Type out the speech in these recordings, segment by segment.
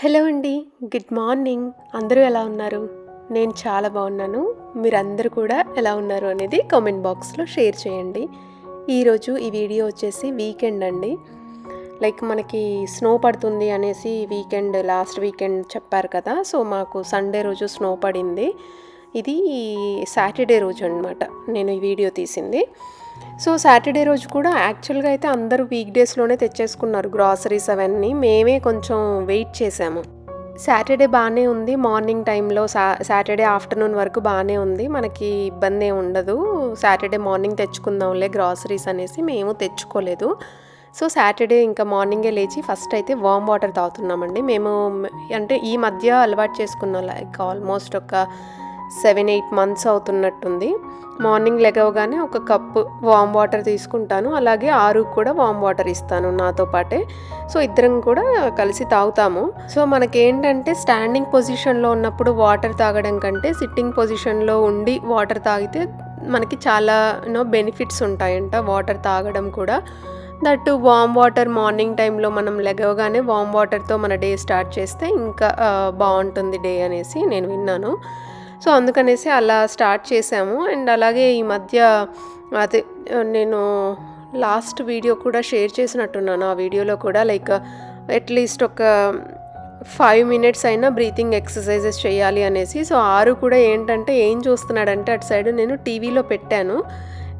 Hello అండి good morning. అందరూ ఎలా ఉన్నారు? నేను చాలా బాగున్నాను. మీరందరూ కూడా ఎలా ఉన్నారు అనేది కామెంట్ బాక్స్లో షేర్ చేయండి. ఈరోజు ఈ వీడియో వచ్చేసి వీకెండ్ అండి. లైక్ మనకి స్నో పడుతుంది అనేసి వీకెండ్ లాస్ట్ వీకెండ్ చెప్పారు కదా సో మాకు సండే రోజు స్నో పడింది. ఇది సాటర్డే రోజు అనమాట నేను ఈ వీడియో తీసింది. సో సాటర్డే రోజు కూడా యాక్చువల్గా అయితే అందరూ వీక్ డేస్లోనే తెచ్చేసుకున్నారు గ్రాసరీస్ అవన్నీ. మేమే కొంచెం వెయిట్ చేసాము. సాటర్డే బాగానే ఉంది. మార్నింగ్ టైంలో సా సాటర్డే ఆఫ్టర్నూన్ వరకు బాగానే ఉంది. మనకి ఇబ్బంది ఉండదు. సాటర్డే మార్నింగ్ తెచ్చుకుందాంలే గ్రాసరీస్ అనేసి మేము తెచ్చుకోలేదు. సో సాటర్డే ఇంకా మార్నింగే లేచి ఫస్ట్ అయితే వామ్ వాటర్ తాగుతున్నామండి. మేము అంటే ఈ మధ్య అలవాటు చేసుకున్నాం లైక్ ఆల్మోస్ట్ ఒక సెవెన్ ఎయిట్ మంత్స్ అవుతున్నట్టుంది. మార్నింగ్ లెగవగానే ఒక కప్పు వామ్ వాటర్ తీసుకుంటాను. అలాగే ఆరు కూడా వామ్ వాటర్ ఇస్తాను నాతో పాటే. సో ఇద్దరం కూడా కలిసి తాగుతాము. సో మనకేంటంటే స్టాండింగ్ పొజిషన్లో ఉన్నప్పుడు వాటర్ తాగడం కంటే సిట్టింగ్ పొజిషన్లో ఉండి వాటర్ తాగితే మనకి చాలా నో బెనిఫిట్స్ ఉంటాయంట వాటర్ తాగడం కూడా. దట్ వామ్ వాటర్ మార్నింగ్ టైంలో మనం లెగవగానే వామ్ వాటర్తో మన డే స్టార్ట్ చేస్తే ఇంకా బాగుంటుంది డే అనేసి నేను విన్నాను. సో అందుకనేసి అలా స్టార్ట్ చేసాము. అండ్ అలాగే ఈ మధ్య అదే నేను లాస్ట్ వీడియో కూడా షేర్ చేసినట్టున్నాను. ఆ వీడియోలో కూడా లైక్ అట్లీస్ట్ ఒక ఫైవ్ మినిట్స్ అయినా బ్రీతింగ్ ఎక్సర్సైజెస్ చేయాలి అనేసి. సో ఆరు కూడా ఏంటంటే ఏం చూస్తున్నాడంటే అటు సైడ్ నేను టీవీలో పెట్టాను.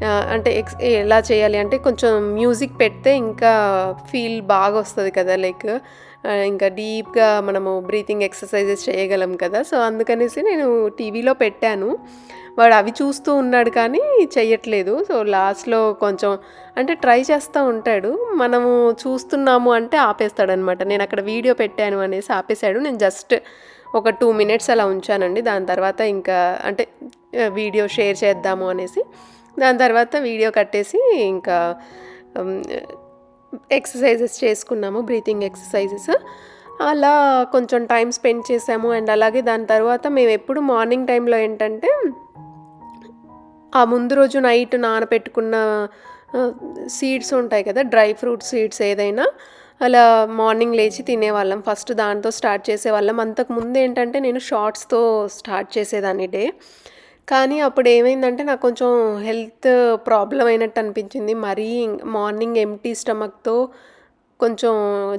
అంటే ఎక్స్ ఎలా చేయాలి అంటే కొంచెం మ్యూజిక్ పెడితే ఇంకా ఫీల్ బాగా వస్తుంది కదా లైక్ ఇంకా డీప్గా మనము బ్రీతింగ్ ఎక్సర్సైజెస్ చేయగలం కదా. సో అందుకనేసి నేను టీవీలో పెట్టాను. వాడు అవి చూస్తూ ఉన్నాడు కానీ చెయ్యట్లేదు. సో లాస్ట్లో కొంచెం అంటే ట్రై చేస్తూ ఉంటాడు. మనము చూస్తున్నాము అంటే ఆపేస్తాడనమాట. నేను అక్కడ వీడియో పెట్టాను అనేసి ఆపేశాడు. నేను జస్ట్ ఒక టూ మినిట్స్ అలా ఉంచానండి. దాని తర్వాత ఇంకా అంటే వీడియో షేర్ చేద్దాము అనేసి. దాని తర్వాత వీడియో కట్టేసి ఇంకా ఎక్సర్సైజెస్ చేసుకున్నాము బ్రీతింగ్ ఎక్సర్సైజెస్. అలా కొంచెం టైం స్పెండ్ చేసాము అండ్ అలాగే దాని తర్వాత మేము ఎప్పుడు మార్నింగ్ టైంలో ఏంటంటే ఆ ముందు రోజు నైట్ నానబెట్టుకున్న సీడ్స్ ఉంటాయి కదా డ్రై ఫ్రూట్ సీడ్స్ ఏదైనా అలా మార్నింగ్ లేచి తినేవాళ్ళం. ఫస్ట్ దాంతో స్టార్ట్ చేసేవాళ్ళం. అంతకు ముందు ఏంటంటే నేను షార్ట్స్తో స్టార్ట్ చేసేదాన్ని డే. కానీ అప్పుడు ఏమైందంటే నాకు కొంచెం హెల్త్ ప్రాబ్లం అయినట్టు అనిపించింది. మరీ మార్నింగ్ ఎంటీ స్టమక్తో కొంచెం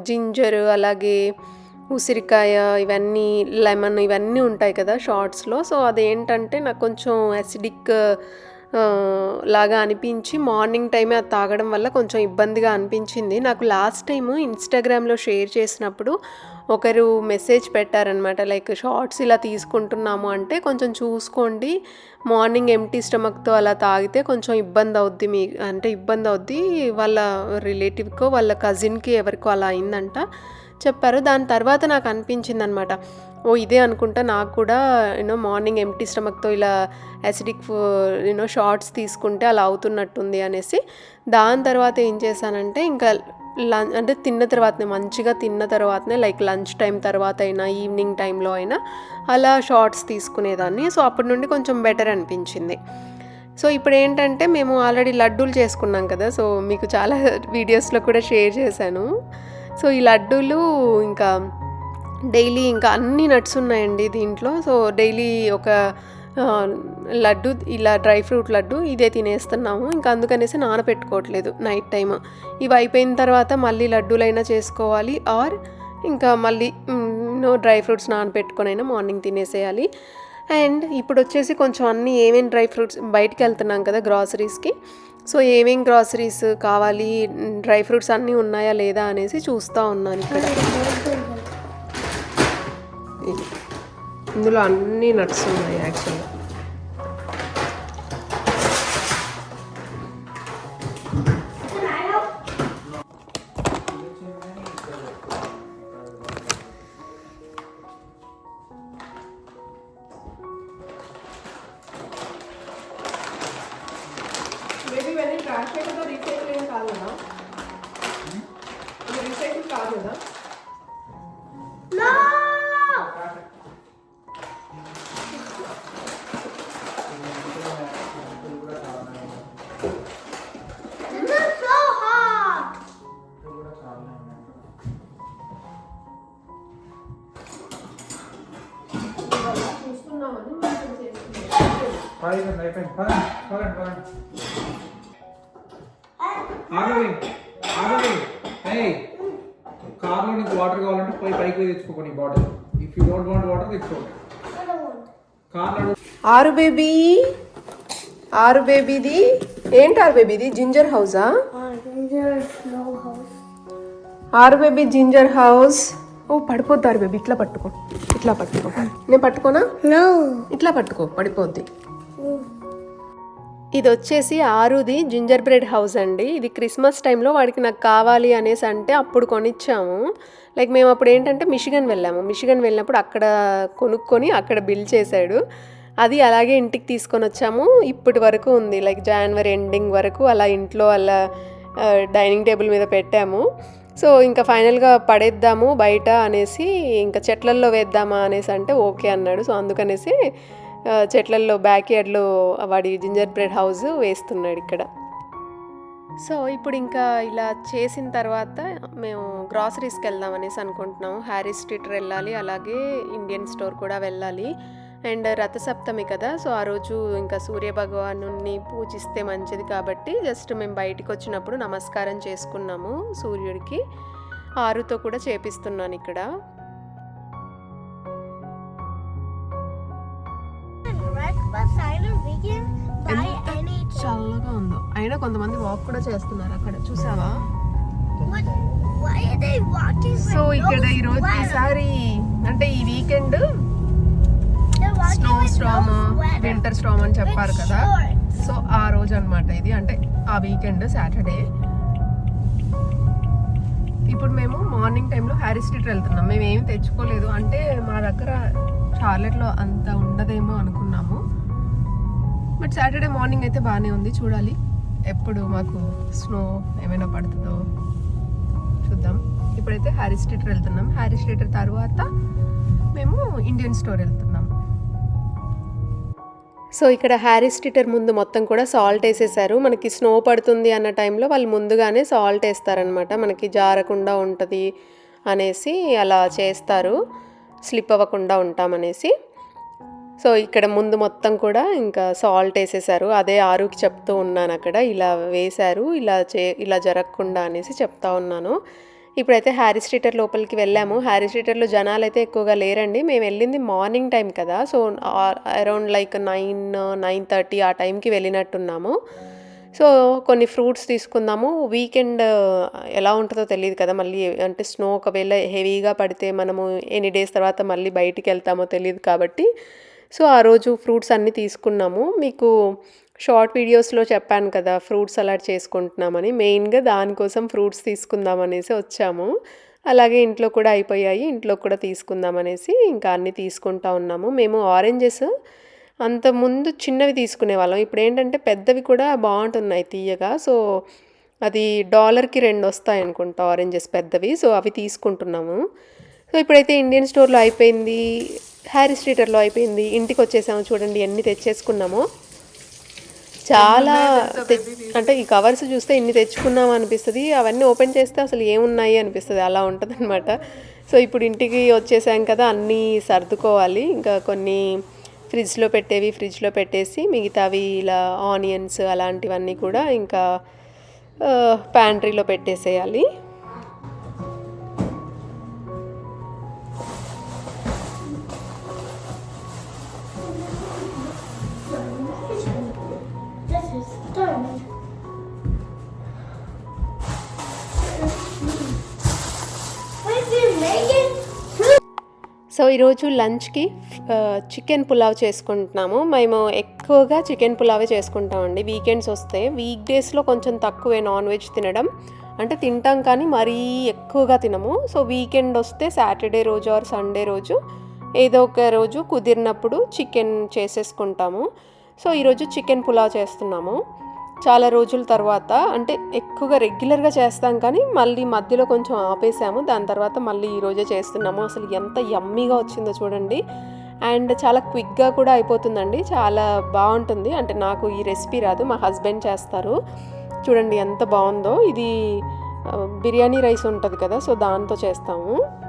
జింజర్ అలాగే ఉసిరికాయ ఇవన్నీ లెమన్ ఇవన్నీ ఉంటాయి కదా షార్ట్స్లో. సో అదేంటంటే నాకు కొంచెం అసిడిక్ లాగా అనిపించి మార్నింగ్ టైమే అది తాగడం వల్ల కొంచెం ఇబ్బందిగా అనిపించింది. నాకు లాస్ట్ టైం ఇన్స్టాగ్రామ్లో షేర్ చేసినప్పుడు ఒకరు మెసేజ్ పెట్టారనమాట లైక్ షార్ట్స్ ఇలా తీసుకుంటున్నాము అంటే కొంచెం చూసుకోండి. మార్నింగ్ ఎంటీ స్టమక్తో అలా తాగితే కొంచెం ఇబ్బంది అవుద్ది మీ అంటే ఇబ్బంది అవుద్ది వాళ్ళ రిలేటివ్కో వాళ్ళ కజిన్కి ఎవరికో అలా అయిందంట చెప్పారు. దాని తర్వాత నాకు అనిపించింది అనమాట ఓ ఇదే అనుకుంటా నాకు కూడా యూనో మార్నింగ్ ఎంటీ స్టమక్తో ఇలా యాసిడిక్ యూనో షార్ట్స్ తీసుకుంటే అలా అవుతున్నట్టుంది అనేసి. దాని తర్వాత ఏం చేశానంటే ఇంకా లంచ్ అంటే తిన్న తర్వాతనే మంచిగా తిన్న తర్వాతనే లైక్ లంచ్ టైం తర్వాత అయినా ఈవినింగ్ టైంలో అయినా అలా షార్ట్స్ తీసుకునేదాన్ని. సో అప్పటి నుండి కొంచెం బెటర్ అనిపించింది. సో ఇప్పుడు ఏంటంటే మేము ఆల్రెడీ లడ్డూలు చేసుకున్నాం కదా సో మీకు చాలా వీడియోస్లో కూడా షేర్ చేశాను. సో ఈ లడ్డూలు ఇంకా డైలీ ఇంకా అన్ని నట్స్ ఉన్నాయండి దీంట్లో. సో డైలీ ఒక లడ్డు ఇలా డ్రై ఫ్రూట్ లడ్డు ఇదే తినేస్తున్నాము. ఇంకా అందుకనేసి నానపెట్టుకోవట్లేదు నైట్ టైం ఇవి అయిపోయిన తర్వాత మళ్ళీ లడ్డూలైనా చేసుకోవాలి. ఆర్ ఇంకా మళ్ళీ నో డ్రై ఫ్రూట్స్ నానపెట్టుకొనైనా మార్నింగ్ తినేసేయాలి. అండ్ ఇప్పుడు వచ్చేసి కొంచెం అన్ని ఏమేమి డ్రై ఫ్రూట్స్ బయటికి వెళ్తున్నాం కదా గ్రాసరీస్కి. సో ఏమేం గ్రాసరీస్ కావాలి? డ్రై ఫ్రూట్స్ అన్నీ ఉన్నాయా లేదా అనేసి చూస్తూ ఉన్నాను ఇక్కడ. ఇందులో అన్ని నట్స్ ఉన్నాయి యాక్చువల్గా అయిపోయింది అయిపోయింది. పదండి పదండి పదండి. ఆగవి ఆగవి ఏయ్ కార్లో నీకు వాటర్ కావాలంటే పోయి పైకి నీ bottle if you don't want water తెచ్చుకోండి కార్లో ఆరు బేబీ ఆరు బేబీది. ఏంటి ఆరు బేబీది? జింజర్ హౌసా? ఆరు బేబీ జింజర్ హౌస్. ఓ పడిపోద్ది ఆరు బేబీ. ఇట్లా పట్టుకో ఇట్లా పట్టుకో. నేను పట్టుకోనా. ఇట్లా పట్టుకో పడిపోద్ది. ఇది వచ్చేసి ఆరుది జింజర్ బ్రెడ్ హౌస్ అండి. ఇది క్రిస్మస్ టైంలో వాడికి నాకు కావాలి అనేసి అంటే అప్పుడు కొనిచ్చాము. లైక్ మేము అప్పుడు ఏంటంటే మిషిగన్ వెళ్ళాము. మిషిగన్ వెళ్ళినప్పుడు అక్కడ కొనుక్కొని అక్కడ బిల్ చేశాడు. అది అలాగే ఇంటికి తీసుకొని వచ్చాము. ఇప్పటి వరకు ఉంది. లైక్ జనవరి ఎండింగ్ వరకు అలా ఇంట్లో అలా డైనింగ్ టేబుల్ మీద పెట్టాము. సో ఇంకా ఫైనల్గా పడేద్దాము బయట అనేసి ఇంకా చెట్లల్లో వేద్దామా అనేసి అంటే ఓకే అన్నాడు. సో అందుకనేసి చెట్లల్లో బ్యాక్ యార్డ్లో వాడి జింజర్ బ్రెడ్ హౌస్ వేస్తున్నాడు ఇక్కడ. సో ఇప్పుడు ఇంకా ఇలా చేసిన తర్వాత మేము గ్రాసరీస్కి వెళ్దాం అనేసి అనుకుంటున్నాము. హ్యారీస్ స్ట్రీట్ వెళ్ళాలి అలాగే ఇండియన్ స్టోర్ కూడా వెళ్ళాలి. అండ్ రథసప్తమి కదా సో ఆ రోజు ఇంకా సూర్య భగవాను పూజిస్తే మంచిది కాబట్టి జస్ట్ మేము బయటికి వచ్చినప్పుడు నమస్కారం చేసుకున్నాము సూర్యుడికి. ఆరుతో కూడా చేపిస్తున్నాను ఇక్కడ. చల్లగా ఉందో. అయినా కొంతమంది వాక్ కూడా చేస్తున్నారు అక్కడ. చూసావా? సో ఇక్కడ ఈరోజు sweater? ఈసారి అంటే ఈ weekend snow sweater. Winter storm అని చెప్పారు కదా. సో ఆ రోజు అన్నమాట ఇది. అంటే ఆ వీకెండ్ సాటర్డే. ఇప్పుడు మేము మార్నింగ్ టైంలో హ్యారీ స్ట్రీట్ వెళ్తున్నాం. మేము ఏమి తెచ్చుకోలేదు. అంటే మా దగ్గర చార్లెట్లో అంత ఉండదేమో అనుకున్నాము. బట్ సాటర్డే మార్నింగ్ అయితే బాగానే ఉంది చూడాలి. ఎప్పుడు మాకు స్నో ఏమైనా పడుతుందో చూద్దాం. ఇప్పుడైతే హ్యారీస్ థియేటర్ వెళ్తున్నాం. హ్యారీస్ థియేటర్ తర్వాత మేము ఇండియన్ స్టోర్ వెళ్తున్నాం. సో ఇక్కడ హ్యారీస్ స్ట్రీటర్ ముందు మొత్తం కూడా సాల్ట్ వేసేసారు. మనకి స్నో పడుతుంది అన్న టైంలో వాళ్ళు ముందుగానే సాల్ట్ వేస్తారనమాట మనకి జారకుండా ఉంటుంది అనేసి అలా చేస్తారు. స్లిప్ అవ్వకుండా ఉంటామనేసి. సో ఇక్కడ ముందు మొత్తం కూడా ఇంకా సాల్ట్ వేసేసారు. అదే ఆరుకి చెప్తూ ఉన్నాను అక్కడ. ఇలా వేశారు. ఇలా చే ఇలా జరగకుండా అనేసి చెప్తా ఉన్నాను. ఇప్పుడైతే హ్యారీ స్ట్రీటర్ లోపలికి వెళ్ళాము. హ్యారీ స్ట్రీటర్లో జనాలు అయితే ఎక్కువగా లేరండి. మేము వెళ్ళింది మార్నింగ్ టైం కదా. So around like nine nine thirty ఆ టైంకి వెళ్ళినట్టున్నాము. సో కొన్ని ఫ్రూట్స్ తీసుకుందాము. వీకెండ్ ఎలా ఉంటుందో తెలియదు కదా. మళ్ళీ అంటే స్నో ఒకవేళ హెవీగా పడితే మనము ఎన్ని డేస్ తర్వాత మళ్ళీ బయటికి వెళ్తామో తెలియదు కాబట్టి సో ఆ రోజు ఫ్రూట్స్ అన్నీ తీసుకున్నాము. మీకు షార్ట్ వీడియోస్లో చెప్పాను కదా ఫ్రూట్ సలాడ్ చేసుకుంటున్నామని. మెయిన్గా దానికోసం ఫ్రూట్స్ తీసుకుందాం అనేసి వచ్చాము. అలాగే ఇంట్లో కూడా అయిపోయాయి ఇంట్లో కూడా తీసుకుందాం అనేసి ఇంకా అన్నీ తీసుకుంటా ఉన్నాము. మేము ఆరెంజెస్ అంతకుముందు ముందు చిన్నవి తీసుకునే వాళ్ళం. ఇప్పుడు ఏంటంటే పెద్దవి కూడా బాగుంటున్నాయి తీయగా. సో అది డాలర్కి రెండు వస్తాయి అనుకుంటా ఆరెంజెస్ పెద్దవి. సో అవి తీసుకుంటున్నాము. సో ఇప్పుడైతే ఇండియన్ స్టోర్లో అయిపోయింది హ్యారీ స్ట్రీటర్లో అయిపోయింది. ఇంటికి వచ్చేసాము చూడండి ఎన్ని తెచ్చేసుకున్నామో. చాలా తె- అంటే ఈ కవర్స్ చూస్తే ఇన్ని తెచ్చుకున్నాం అనిపిస్తుంది. అవన్నీ ఓపెన్ చేస్తే అసలు ఏమున్నాయి అనిపిస్తుంది. అలా ఉంటుంది అనమాట సో ఇప్పుడు ఇంటికి వచ్చేసాం కదా అన్నీ సర్దుకోవాలి. ఇంకా కొన్ని ఫ్రిడ్జ్లో పెట్టేవి ఫ్రిడ్జ్లో పెట్టేసి మిగతావి ఇలా ఆనియన్స్ అలాంటివన్నీ కూడా ఇంకా ప్యాంట్రీలో పెట్టేసేయాలి. సో ఈరోజు లంచ్కి చికెన్ పులావ్ చేసుకుంటున్నాము. మేము ఎక్కువగా చికెన్ పులావే చేసుకుంటామండి. వీకెండ్స్ వస్తే వీక్ డేస్లో కొంచెం తక్కువే నాన్ వెజ్ తినడం. అంటే తింటాం కానీ మరీ ఎక్కువగా తినము. సో వీకెండ్ వస్తే సాటర్డే రోజు ఆర్ సండే రోజు ఏదో ఒక రోజు కుదిరినప్పుడు చికెన్ చేసేసుకుంటాము. సో ఈరోజు చికెన్ పులావ్ చేస్తున్నాము. చాలా రోజుల తర్వాత అంటే ఎక్కువగా రెగ్యులర్గా చేస్తాం కానీ మళ్ళీ మధ్యలో కొంచెం ఆపేసాము. దాని తర్వాత మళ్ళీ ఈరోజే చేస్తున్నాము. అసలు ఎంత యమ్మీగా వచ్చిందో చూడండి. అండ్ చాలా క్విక్గా కూడా అయిపోతుందండి. చాలా బాగుంటుంది. అంటే నాకు ఈ రెసిపీ రాదు. మా హస్బెండ్ చేస్తారు. చూడండి ఎంత బాగుందో. ఇది బిర్యానీ రైస్ ఉంటుంది కదా సో దాంతో చేస్తాము.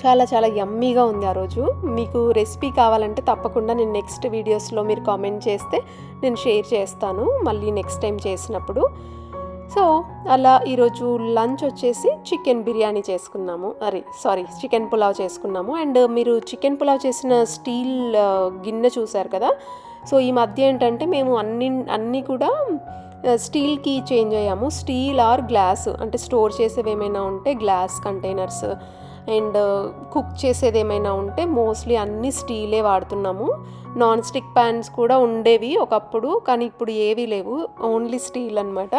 చాలా చాలా యమ్మీగా ఉంది ఆ రోజు. మీకు రెసిపీ కావాలంటే తప్పకుండా నేను నెక్స్ట్ వీడియోస్లో మీరు కామెంట్ చేస్తే నేను షేర్ చేస్తాను. మళ్ళీ నెక్స్ట్ టైం చేసినప్పుడు. సో అలా ఈరోజు లంచ్ వచ్చేసి చికెన్ బిర్యానీ చేసుకున్నాము. అరే సారీ చికెన్ పులావ్ చేసుకున్నాము. అండ్ మీరు చికెన్ పులావ్ చేసిన స్టీల్ uh, గిన్నె చూసారు కదా? సో ఈ మధ్య ఏంటంటే మేము అన్ని అన్నీ కూడా uh, స్టీల్కి చేంజ్ అయ్యాము. స్టీల్ ఆర్ గ్లాస్ అంటే స్టోర్ చేసేవి ఏమైనా ఉంటే గ్లాస్ కంటైనర్స్ అండ్ కుక్ చేసేది ఏమైనా ఉంటే మోస్ట్లీ అన్ని స్టీలే వాడుతున్నాము. నాన్ స్టిక్ ప్యాన్స్ కూడా ఉండేవి ఒకప్పుడు కానీ ఇప్పుడు ఏవీ లేవు. ఓన్లీ స్టీల్ అనమాట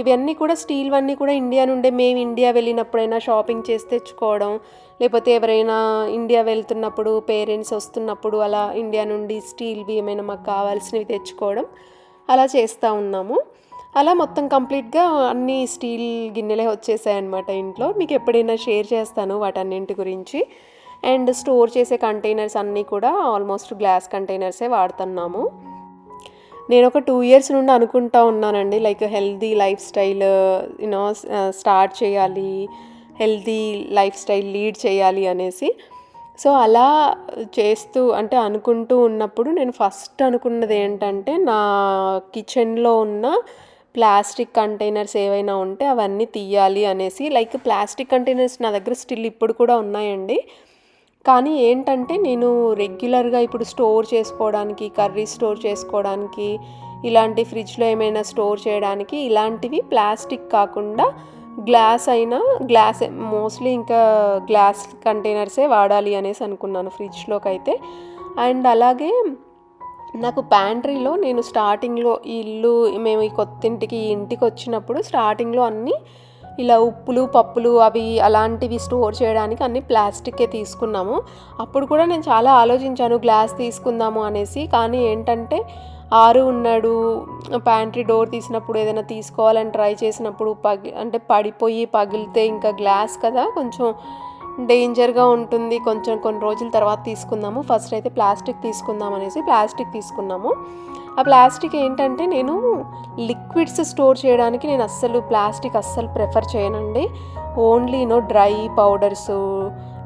ఇవన్నీ కూడా స్టీల్ అన్నీ కూడా ఇండియా నుండే మేము ఇండియా వెళ్ళినప్పుడైనా షాపింగ్ చేసి తెచ్చుకోవడం లేకపోతే ఎవరైనా ఇండియా వెళ్తున్నప్పుడు పేరెంట్స్ వస్తున్నప్పుడు అలా ఇండియా నుండి స్టీల్వి ఏమైనా మాకు కావాల్సినవి తెచ్చుకోవడం అలా చేస్తూ ఉన్నాము. అలా మొత్తం కంప్లీట్గా అన్ని స్టీల్ గిన్నెలే వచ్చేసాయి అనమాట ఇంట్లో. మీకు ఎప్పుడైనా షేర్ చేస్తాను వాటన్నింటి గురించి. అండ్ స్టోర్ చేసే కంటైనర్స్ అన్నీ కూడా ఆల్మోస్ట్ గ్లాస్ కంటైనర్సే వాడుతున్నాము. నేను ఒక టూ ఇయర్స్ నుండి అనుకుంటా ఉన్నానండి like healthy lifestyle you know start చేయాలి హెల్దీ లైఫ్ స్టైల్ లీడ్ చేయాలి అనేసి. సో అలా చేస్తూ అంటే అనుకుంటూ ఉన్నప్పుడు నేను ఫస్ట్ అనుకున్నది ఏంటంటే నా కిచెన్లో ఉన్న ప్లాస్టిక్ కంటైనర్స్ ఏవైనా ఉంటే అవన్నీ తీయాలి అనేసి లైక్ ప్లాస్టిక్ కంటైనర్స్ నా దగ్గర స్టిల్ ఇప్పుడు కూడా ఉన్నాయండి. కానీ ఏంటంటే నేను రెగ్యులర్గా ఇప్పుడు స్టోర్ చేసుకోవడానికి కర్రీ స్టోర్ చేసుకోవడానికి ఇలాంటి ఫ్రిడ్జ్లో ఏమైనా స్టోర్ చేయడానికి ఇలాంటివి ప్లాస్టిక్ కాకుండా గ్లాస్ అయినా గ్లాస్ మోస్ట్లీ ఇంకా గ్లాస్ కంటైనర్సే వాడాలి అనేసి అనుకున్నాను ఫ్రిడ్జ్లోకి అయితే అండ్ అలాగే నాకు ప్యాంట్రీలో నేను స్టార్టింగ్లో ఈ ఇల్లు మేము ఈ కొత్త ఇంటికి ఈ ఇంటికి వచ్చినప్పుడు స్టార్టింగ్లో అన్నీ ఇలా ఉప్పులు పప్పులు అవి అలాంటివి స్టోర్ చేయడానికి అన్ని ప్లాస్టిక్కే తీసుకున్నాము. అప్పుడు కూడా నేను చాలా ఆలోచించాను గ్లాస్ తీసుకుందాము అనేసి. కానీ ఏంటంటే ఆరు ఉన్నాడు ప్యాంట్రీ డోర్ తీసినప్పుడు ఏదైనా తీసుకోవాలని ట్రై చేసినప్పుడు పగి అంటే పడిపోయి పగిలితే ఇంకా గ్లాస్ కదా కొంచెం డేంజర్గా ఉంటుంది. కొంచెం కొన్ని రోజుల తర్వాత తీసుకుందాము. ఫస్ట్ అయితే ప్లాస్టిక్ తీసుకుందాం అనేసి ప్లాస్టిక్ తీసుకున్నాము. ఆ ప్లాస్టిక్ ఏంటంటే నేను లిక్విడ్స్ స్టోర్ చేయడానికి నేను అస్సలు ప్లాస్టిక్ అస్సలు ప్రిఫర్ చేయనండి. Only no dry powders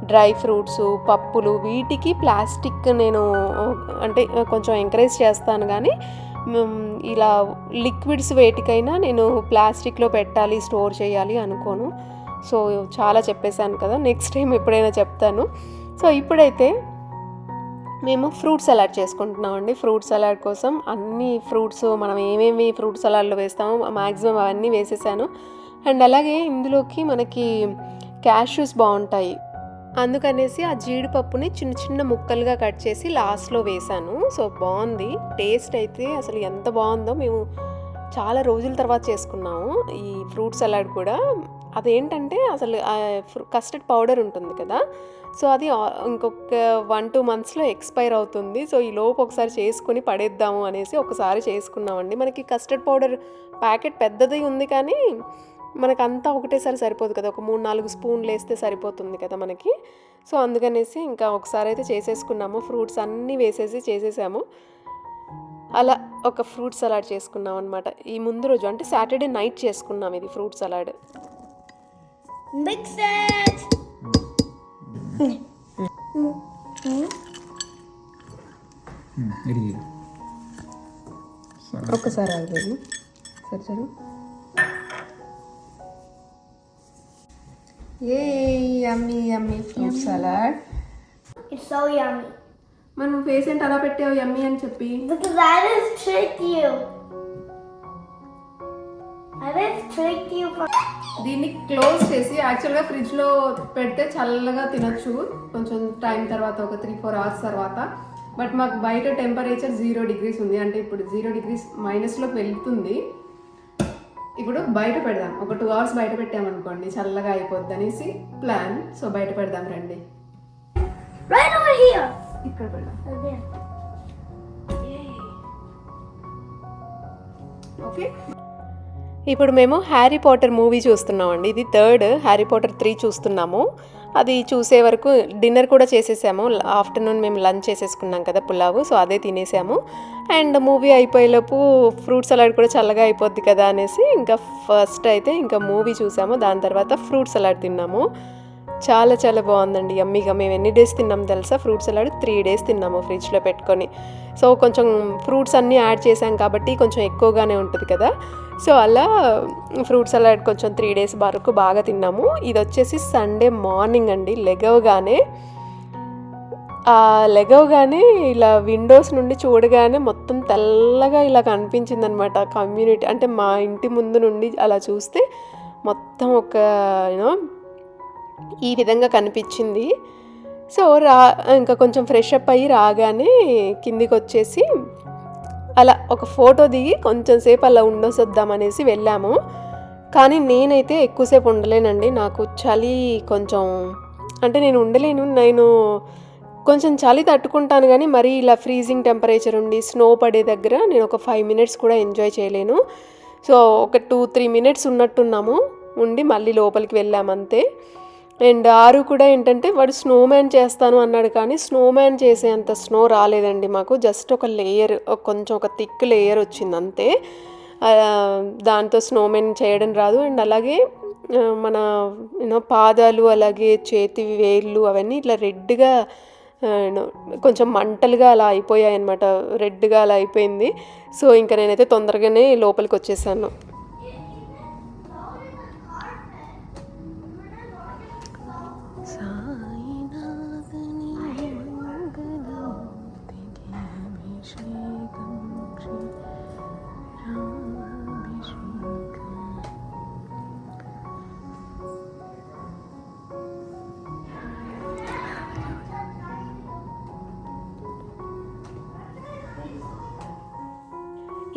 dry fruits పప్పులు వీటికి ప్లాస్టిక్ నేను అంటే కొంచెం ఎంకరేజ్ చేస్తాను కానీ ఇలా లిక్విడ్స్ వేటికైనా నేను ప్లాస్టిక్లో పెట్టాలి స్టోర్ చేయాలి అనుకోను. సో చాలా చెప్పేశాను కదా నెక్స్ట్ టైం ఎప్పుడైనా చెప్తాను. సో ఇప్పుడైతే మేము ఫ్రూట్ సలాడ్ చేసుకుంటున్నామండి. ఫ్రూట్ సలాడ్ కోసం అన్ని ఫ్రూట్స్ మనం ఏమేమి ఫ్రూట్ సలాడ్లో వేస్తామో మ్యాక్సిమం అవన్నీ వేసేసాను. అండ్ అలాగే ఇందులోకి మనకి క్యాష్యూస్ బాగుంటాయి. అందుకనేసి ఆ జీడిపప్పుని చిన్న చిన్న ముక్కలుగా కట్ చేసి లాస్ట్లో వేశాను సో బాగుంది. టేస్ట్ అయితే అసలు ఎంత బాగుందో మేము చాలా రోజుల తర్వాత చేసుకున్నాము. ఈ ఫ్రూట్ సలాడ్ కూడా. అదేంటంటే అసలు కస్టర్డ్ పౌడర్ ఉంటుంది కదా. సో అది ఇంకొక వన్ టూ మంత్స్లో ఎక్స్పైర్ అవుతుంది. సో ఈ లోపు ఒకసారి చేసుకుని పడేద్దాము అనేసి ఒకసారి చేసుకున్నామండి. మనకి కస్టర్డ్ పౌడర్ ప్యాకెట్ పెద్దది ఉంది కానీ మనకంతా ఒకటేసారి సరిపోదు కదా. ఒక మూడు నాలుగు స్పూన్లు వేస్తే సరిపోతుంది కదా మనకి. సో అందుకనేసి ఇంకా ఒకసారి అయితే చేసేసుకున్నాము. ఫ్రూట్స్ అన్నీ వేసేసి చేసేసాము. అలా ఒక ఫ్రూట్ సలాడ్ చేసుకున్నాం అనమాట ఈ ముందు రోజు అంటే సాటర్డే నైట్ చేసుకున్నాం ఇది ఫ్రూట్ సలాడ్. ఒక్కసారి ఆగలేదు సరే సరే. A yummy yummy fruit salad It's so yummy. మనం ఫేస్ ఏంటి అలా పెట్టావు యమ్మీ అని చెప్పి? Because I just tricked you. I just tricked you. for. దీన్ని క్లోజ్ చేసి యాక్చువల్గా ఫ్రిడ్జ్లో పెడితే చల్లగా తినొచ్చు. కొంచెం టైం తర్వాత ఒక త్రీ ఫోర్ అవర్స్ తర్వాత. బట్ మాకు బయట టెంపరేచర్ జీరో డిగ్రీస్ ఉంది. అంటే ఇప్పుడు జీరో డిగ్రీస్ మైనస్లోకి వెళ్తుంది. ఇప్పుడు బయట పెడదాం. ఒక టూ అవర్స్ బయట పెట్టామనుకోండి చల్లగా అయిపోద్ది అనేసి ప్లాన్ సో బయట పెడదాం రండి. Right over here. ఇక్కడ పెడదాం. ఓకే. ఇప్పుడు మేము హ్యారీ పాటర్ మూవీ చూస్తున్నామండి. ఇది థర్డ్ హ్యారీ పాటర్ త్రీ చూస్తున్నాము. అది చూసే వరకు డిన్నర్ కూడా చేసేసాము. ఆఫ్టర్నూన్ మేము లంచ్ చేసేసుకున్నాం కదా పులావు సో అదే తినేసాము. అండ్ మూవీ అయిపోయేలోపు ఫ్రూట్ సలాడ్ కూడా చల్లగా అయిపోద్ది కదా అనేసి ఇంకా ఫస్ట్ అయితే ఇంకా మూవీ చూసాము. దాని తర్వాత ఫ్రూట్ సలాడ్ తిన్నాము. చాలా చాలా బాగుందండి. యమ్మీగా మేము ఎన్ని డేస్ తిన్నాం తెలుసా? ఫ్రూట్ సలాడ్ త్రీ డేస్ తిన్నాము ఫ్రిడ్జ్లో పెట్టుకొని. సో కొంచెం ఫ్రూట్స్ అన్నీ యాడ్ చేసాం కాబట్టి కొంచెం ఎక్కువగానే ఉంటుంది కదా? సో అలా ఫ్రూట్ సలాడ్ కొంచెం త్రీ డేస్ వరకు బాగా తిన్నాము. ఇది వచ్చేసి సండే మార్నింగ్ అండి. లెగవగానే లెగవగానే ఇలా విండోస్ నుండి చూడగానే మొత్తం తెల్లగా ఇలా కనిపించింది అనమాట కమ్యూనిటీ. అంటే మా ఇంటి ముందు నుండి అలా చూస్తే మొత్తం ఒక యూనో ఈ విధంగా కనిపించింది. సో రా ఇంకా కొంచెం ఫ్రెష్ అప్ అయ్యి రాగానే కిందికి వచ్చేసి అలా ఒక ఫోటో దిగి కొంచెం సేపు అలా అనేసి వెళ్ళాము. కానీ నేనైతే ఎక్కువసేపు ఉండలేనండి. నాకు చలి కొంచెం అంటే నేను ఉండలేను. నేను కొంచెం చలి తట్టుకుంటాను కానీ మరీ ఇలా ఫ్రీజింగ్ టెంపరేచర్ ఉండి స్నో పడే దగ్గర నేను ఒక ఫైవ్ మినిట్స్ కూడా ఎంజాయ్ చేయలేను. సో ఒక టూ త్రీ మినిట్స్ ఉన్నట్టున్నాము. ఉండి మళ్ళీ లోపలికి వెళ్ళాము అంతే అండ్ ఆరు కూడా ఏంటంటే వాడు స్నో మ్యాన్ చేస్తాను అన్నాడు కానీ స్నో మ్యాన్ చేసేంత స్నో రాలేదండి మాకు. జస్ట్ ఒక లేయర్ కొంచెం ఒక థిక్ లేయర్ వచ్చింది అంతే. దాంతో స్నో మ్యాన్ చేయడం రాదు. అండ్ అలాగే మన యూనో పాదాలు అలాగే చేతి వేళ్ళు అవన్నీ ఇట్లా రెడ్గా కొంచెం మంటలుగా అలా అయిపోయాయి అనమాట రెడ్గా అలా అయిపోయింది. సో ఇంకా నేనైతే తొందరగానే లోపలికి వచ్చేసాను.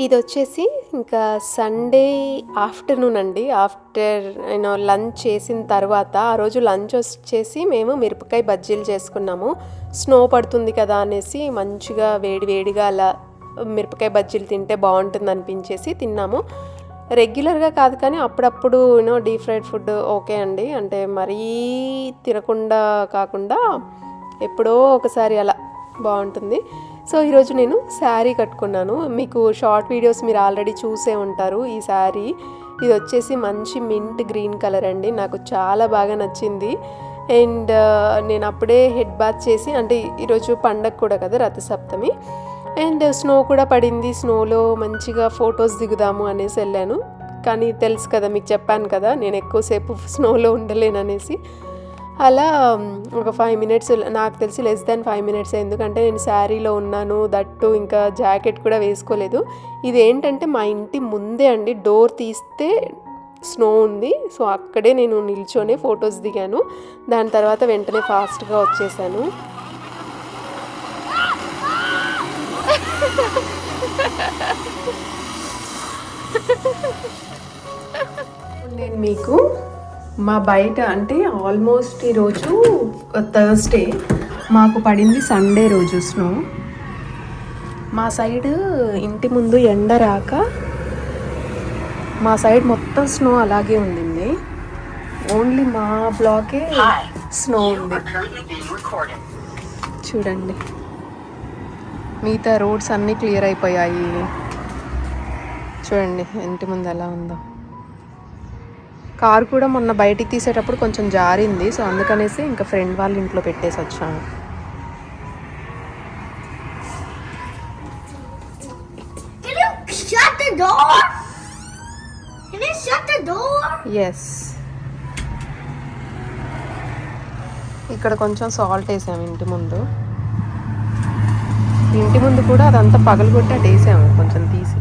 ఇది వచ్చేసి ఇంకా సండే ఆఫ్టర్నూన్ అండి. ఆఫ్టర్ నేను లంచ్ చేసిన తర్వాత ఆ రోజు లంచ్ వచ్చేసి మేము మిరపకాయ బజ్జీలు చేసుకున్నాము. స్నో పడుతుంది కదా అనేసి మంచిగా వేడి వేడిగా అలా మిరపకాయ బజ్జీలు తింటే బాగుంటుంది అనిపించేసి తిన్నాము. రెగ్యులర్గా కాదు కానీ అప్పుడప్పుడు you know deep fried food okay అండి. అంటే మరీ తినకుండా కాకుండా ఎప్పుడో ఒకసారి అలా బాగుంటుంది. సో ఈరోజు నేను శారీ కట్టుకున్నాను. మీకు షార్ట్ వీడియోస్ మీరు ఆల్రెడీ చూసే ఉంటారు ఈ శారీ. ఇది వచ్చేసి మంచి మింట్ గ్రీన్ కలర్ అండి. నాకు చాలా బాగా నచ్చింది. అండ్ నేను అప్పుడే హెడ్ బాత్ చేసి అంటే ఈరోజు పండగ కూడా కదా రథసప్తమి. అండ్ స్నో కూడా పడింది. స్నోలో మంచిగా ఫొటోస్ దిగుదాము అనేసి వెళ్ళాను. కానీ తెలుసు కదా మీకు చెప్పాను కదా నేను ఎక్కువసేపు స్నోలో ఉండలేను అనేసి. అలా ఒక ఫైవ్ మినిట్స్ నాకు తెలిసి లెస్ దాన్ ఫైవ్ మినిట్స్ ఎందుకంటే నేను శారీలో ఉన్నాను దట్టు ఇంకా జాకెట్ కూడా వేసుకోలేదు. ఇది ఏంటంటే మా ఇంటి ముందే అండి డోర్ తీస్తే స్నో ఉంది. సో అక్కడే నేను నిల్చొని ఫొటోస్ దిగాను. దాని తర్వాత వెంటనే ఫాస్ట్గా వచ్చేసాను. నేను మీకు మా బయట అంటే ఆల్మోస్ట్ ఈరోజు థర్స్డే మాకు పడింది సండే రోజు స్నో. మా సైడ్ ఇంటి ముందు ఎండ రాక మా సైడ్ మొత్తం స్నో అలాగే ఉండింది. ఓన్లీ మా బ్లాకే స్నో ఉంది. చూడండి. మిగతా రోడ్స్ అన్నీ క్లియర్ అయిపోయాయి. చూడండి ఇంటి ముందు ఎలా ఉందో. కారు కూడా మొన్న బయటికి తీసేటప్పుడు కొంచెం జారింది. సో అందుకనేసి ఇంకా ఫ్రెండ్ వాళ్ళ ఇంట్లో పెట్టేసి వచ్చాను? ఎస్ ఇక్కడ కొంచెం సాల్ట్ వేసాము ఇంటి ముందు. ఇంటి ముందు కూడా అదంతా పగలగొట్టి అటు వేసాము. కొంచెం తీసి.